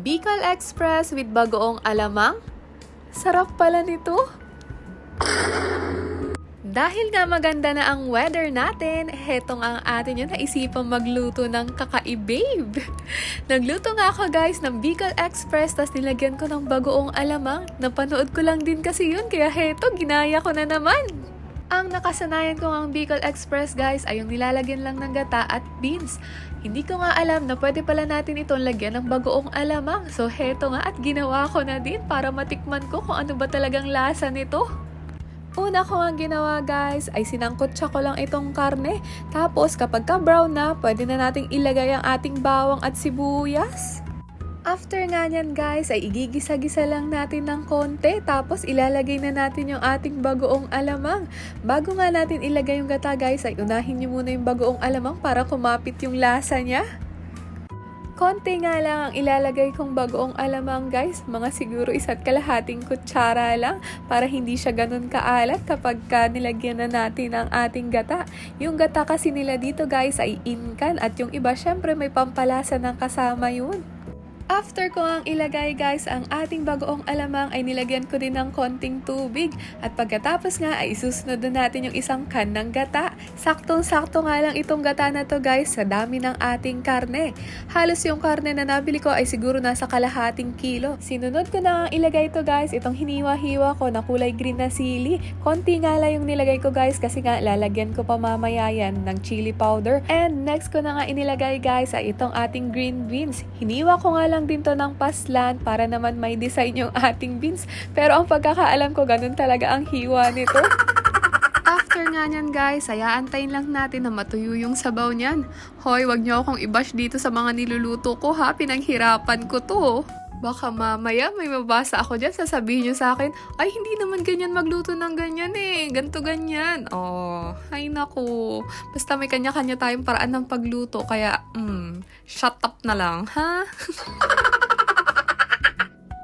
Bicol Express with bagoong alamang? Sarap pala nito. Dahil nga maganda na ang weather natin, heto nga ang atin yung naisipang magluto ng kakaibabe. Nagluto nga ako guys ng Bicol Express, tas nilagyan ko ng bagoong alamang. Napanood ko lang din kasi yun, kaya heto, ginaya ko na naman. Ang nakasanayan ko ang Bicol Express guys ay yung nilalagyan lang ng gata at beans. Hindi ko nga alam na pwede pala natin itong lagyan ng bagoong alamang. So heto nga at ginawa ko na din para matikman ko kung ano ba talagang lasa nito. Una ko ang ginawa guys ay sinangkotsa ko lang itong karne. Tapos kapag ka brown na, pwede na nating ilagay ang ating bawang at sibuyas. After nga nyan guys, ay igigisa-gisa lang natin ng konti. Tapos ilalagay na natin yung ating bagoong alamang. Bago nga natin ilagay yung gata guys, ay unahin nyo muna yung bagoong alamang para kumapit yung lasa niya. Konti nga lang ang ilalagay kong bagoong alamang guys. Mga siguro isa't kalahating kutsara lang para hindi siya ganun kaalat kapag ka nilagyan na natin ang ating gata. Yung gata kasi nila dito guys ay inkan at yung iba syempre may pampalasa ng kasama yun. After ko ang ilagay guys ang ating bagoong alamang ay nilagyan ko din ng konting tubig at pagkatapos nga ay isusunod na natin yung isang can ng gata. Saktong-sakto nga lang itong gata na to guys sa dami ng ating karne. Halos yung karne na nabili ko ay siguro nasa kalahating kilo. Sinunod ko na ang ilagay to guys itong hiniwa-hiwa ko na kulay green na sili. Konti nga lang yung nilagay ko guys kasi nga lalagyan ko pa mamaya yan ng chili powder. And next ko na nga inilagay guys ay itong ating green beans. Hiniwa ko nga lang din to ng paslan para naman may design yung ating beans. Pero ang pagkakaalam ko, ganun talaga ang hiwa nito. After nga nyan guys, ay aantayin lang natin na matuyo yung sabaw niyan. Hoy, wag niyo akong i-bash dito sa mga niluluto ko ha, pinaghirapan ko to. Baka mamaya may mabasa ako dyan, sasabihin niyo sa akin, ay hindi naman ganyan magluto ng ganyan eh, ganto ganyan. Oh, ay naku. Basta may kanya-kanya tayong paraan ng pagluto, kaya, mm, shut up na lang, ha?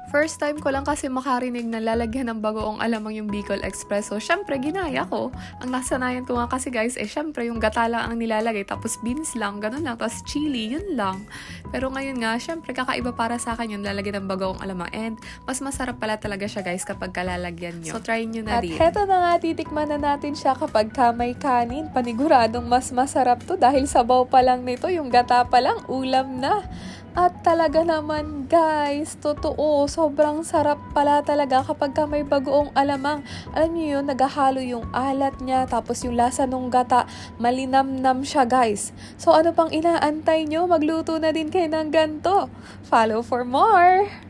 First time ko lang kasi makarinig na lalagyan ng bagoong alamang yung Bicol Express. So, syempre, ginaya ko. Ang nasanayan ko nga kasi guys, eh, syempre, yung gata lang ang nilalagay. Tapos, beans lang, ganun lang. Tapos, chili, yun lang. Pero ngayon nga, syempre, kakaiba para sa akin yung lalagyan ng bagoong alamang. And, mas masarap pala talaga siya guys kapag kalalagyan nyo. So, try nyo na At rin. heto na nga, titikman na natin siya kapag ka may kanin. Paniguradong mas masarap to dahil sabaw pa lang nito, yung gata pa lang, ulam na. At talaga naman guys, totoo, sobrang sarap pala talaga kapag ka may bagoong alamang. Alam niyo yun, naghahalo yung alat niya, tapos yung lasa ng gata, malinamnam siya guys. So ano pang inaantay nyo? Magluto na din kayo ng ganto. Follow for more!